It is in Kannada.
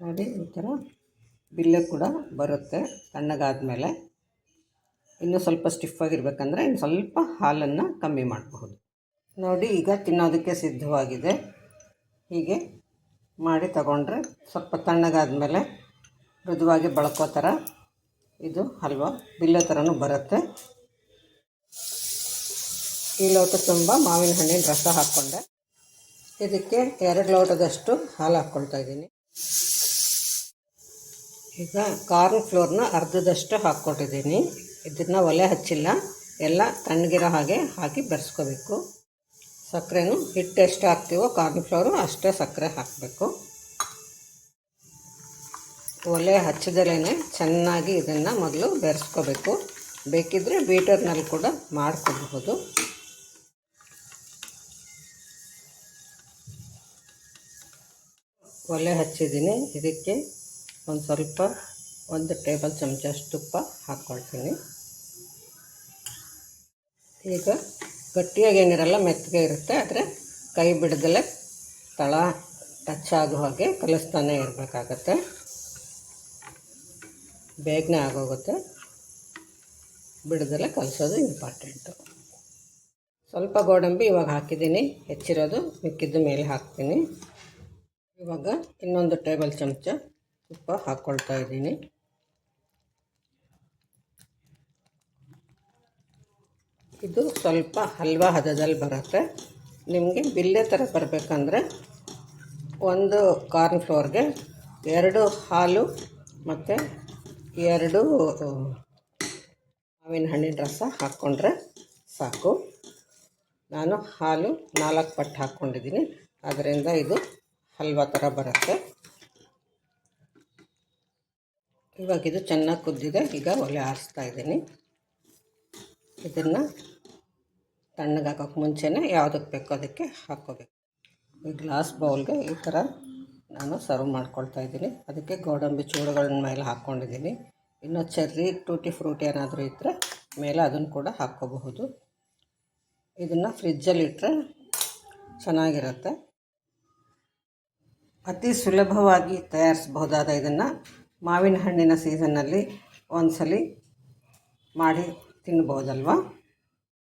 ನೋಡಿ ಈ ಥರ ಬಿಲ್ಲೆ ಕೂಡ ಬರುತ್ತೆ ತಣ್ಣಗಾದ್ಮೇಲೆ. ಇನ್ನೂ ಸ್ವಲ್ಪ ಸ್ಟಿಫ್ ಆಗಿರ್ಬೇಕಂದ್ರೆ ಇನ್ನು ಸ್ವಲ್ಪ ಹಾಲನ್ನು ಕಮ್ಮಿ ಮಾಡಬಹುದು. ನೋಡಿ, ಈಗ ತಿನ್ನೋದಕ್ಕೆ ಸಿದ್ಧವಾಗಿದೆ. ಹೀಗೆ ಮಾಡಿ ತಗೊಂಡ್ರೆ ಸ್ವಲ್ಪ ತಣ್ಣಗಾದ್ಮೇಲೆ ಮೃದುವಾಗಿ ಬಳಕೋ ಥರ ಇದು ಹಲ್ವಾ ಬಿಲ್ಲೆ ಥರನೂ ಬರುತ್ತೆ. ಈ ಲೋಟ ತುಂಬ ಮಾವಿನ ಹಣ್ಣಿನ ರಸ ಹಾಕ್ಕೊಂಡೆ. ಇದಕ್ಕೆ ಎರಡು ಲೋಟದಷ್ಟು ಹಾಲು ಹಾಕ್ಕೊಳ್ತಾ ಇದ್ದೀನಿ. ಈಗ ಕಾರ್ನ್ ಫ್ಲೋರ್ನ ಅರ್ಧದಷ್ಟು ಹಾಕ್ಕೊಟ್ಟಿದ್ದೀನಿ. ಇದನ್ನು ಒಲೆ ಹಚ್ಚಿಲ್ಲ. ಎಲ್ಲ ತಣ್ಣಗಿರೋ ಹಾಗೆ ಹಾಕಿ ಬೆರೆಸ್ಕೋಬೇಕು. ಸಕ್ಕರೆನೂ ಹಿಟ್ಟು ಎಷ್ಟು ಹಾಕ್ತೀವೋ ಕಾರ್ನ್ ಫ್ಲೋರು ಅಷ್ಟೇ ಸಕ್ಕರೆ ಹಾಕಬೇಕು. ಒಲೆ ಹಚ್ಚಿದಲೇ ಚೆನ್ನಾಗಿ ಇದನ್ನು ಮೊದಲು ಬೆರೆಸ್ಕೋಬೇಕು. ಬೇಕಿದ್ದರೆ ಬೀಟರ್ನಲ್ಲಿ ಕೂಡ ಮಾಡ್ಕೋಬಹುದು. ಒಲೆ ಹಚ್ಚಿದ್ದೀನಿ. ಇದಕ್ಕೆ ಒಂದು ಸ್ವಲ್ಪ ಒಂದು ಟೇಬಲ್ ಚಮಚಷ್ಟು ತುಪ್ಪ ಹಾಕ್ಕೊಳ್ತೀನಿ ಈಗ ಗಟ್ಟಿಯಾಗಿ ಏನಿರಲ್ಲ ಮೆತ್ತಗೆ ಇರುತ್ತೆ. ಆದರೆ ಕೈ ಬಿಡದಲ್ಲೇ ತಳ ಟಚ್ ಆಗೋ ಹಾಗೆ ಕಲಿಸ್ತಾನೆ ಇರಬೇಕಾಗತ್ತೆ. ಬೇಗನೆ ಆಗೋಗುತ್ತೆ. ಬಿಡದಲ್ಲೇ ಕಲಿಸೋದು ಇಂಪಾರ್ಟೆಂಟು ಸ್ವಲ್ಪ ಗೋಡಂಬಿ ಇವಾಗ ಹಾಕಿದ್ದೀನಿ. ಹೆಚ್ಚಿರೋದು ಮಿಕ್ಕಿದ್ದು ಮೇಲೆ ಹಾಕ್ತೀನಿ. ಇವಾಗ ಇನ್ನೊಂದು ಟೇಬಲ್ ಚಮಚ ತುಪ್ಪ ಹಾಕ್ಕೊಳ್ತಾ ಇದ್ದೀನಿ. ಇದು ಸ್ವಲ್ಪ ಹಲ್ವಾ ಹದದಲ್ಲಿ ಬರುತ್ತೆ. ನಿಮಗೆ ಬಿಲ್ಲೆ ಥರ ಬರಬೇಕಂದ್ರೆ ಒಂದು ಕಾರ್ನ್ ಫ್ಲೋರ್ಗೆ ಎರಡು ಹಾಲು ಮತ್ತು ಎರಡು ಮಾವಿನ ಹಣ್ಣಿನ ರಸ ಹಾಕ್ಕೊಂಡ್ರೆ ಸಾಕು. ನಾನು ಹಾಲು ನಾಲ್ಕು ಪಟ್ಟು ಹಾಕ್ಕೊಂಡಿದ್ದೀನಿ ಅದರಿಂದ ಇದು ಹಲ್ವಾ ಥರ ಬರುತ್ತೆ. ಇವಾಗ ಇದು ಚೆನ್ನಾಗಿ ಕುದ್ದಿದೆ. ಈಗ ಒಲೆ ಆರಿಸ್ತಾ ಇದ್ದೀನಿ. ಇದನ್ನು ತಣ್ಣಗೆ ಹಾಕೋಕ್ಕೆ ಮುಂಚೆನೇ ಯಾವುದಕ್ಕೆ ಬೇಕೋ ಅದಕ್ಕೆ ಹಾಕ್ಕೋಬೇಕು ಈ ಗ್ಲಾಸ್ ಬೌಲ್ಗೆ ಈ ಥರ ನಾನು ಸರ್ವ್ ಮಾಡ್ಕೊಳ್ತಾ ಇದ್ದೀನಿ. ಅದಕ್ಕೆ ಗೋಡಂಬಿ ಚೂಡುಗಳನ್ನ ಮೇಲೆ ಹಾಕ್ಕೊಂಡಿದ್ದೀನಿ ಇನ್ನು ಚೆರ್ರಿ, ಟೂಟಿ ಫ್ರೂಟಿ ಏನಾದರೂ ಇದ್ದರೆ ಮೇಲೆ ಅದನ್ನು ಕೂಡ ಹಾಕ್ಕೋಬಹುದು ಇದನ್ನು ಫ್ರಿಜ್ಜಲ್ಲಿಟ್ಟರೆ ಚೆನ್ನಾಗಿರುತ್ತೆ. ಅತಿ ಸುಲಭವಾಗಿ ತಯಾರಿಸಬಹುದಾದ ಇದನ್ನು ಮಾವಿನ ಹಣ್ಣಿನ ಸೀಸನ್ನಲ್ಲಿ ಒಂದ್ಸಲಿ ಮಾಡಿ ತಿನ್ಬೋದಲ್ವಾ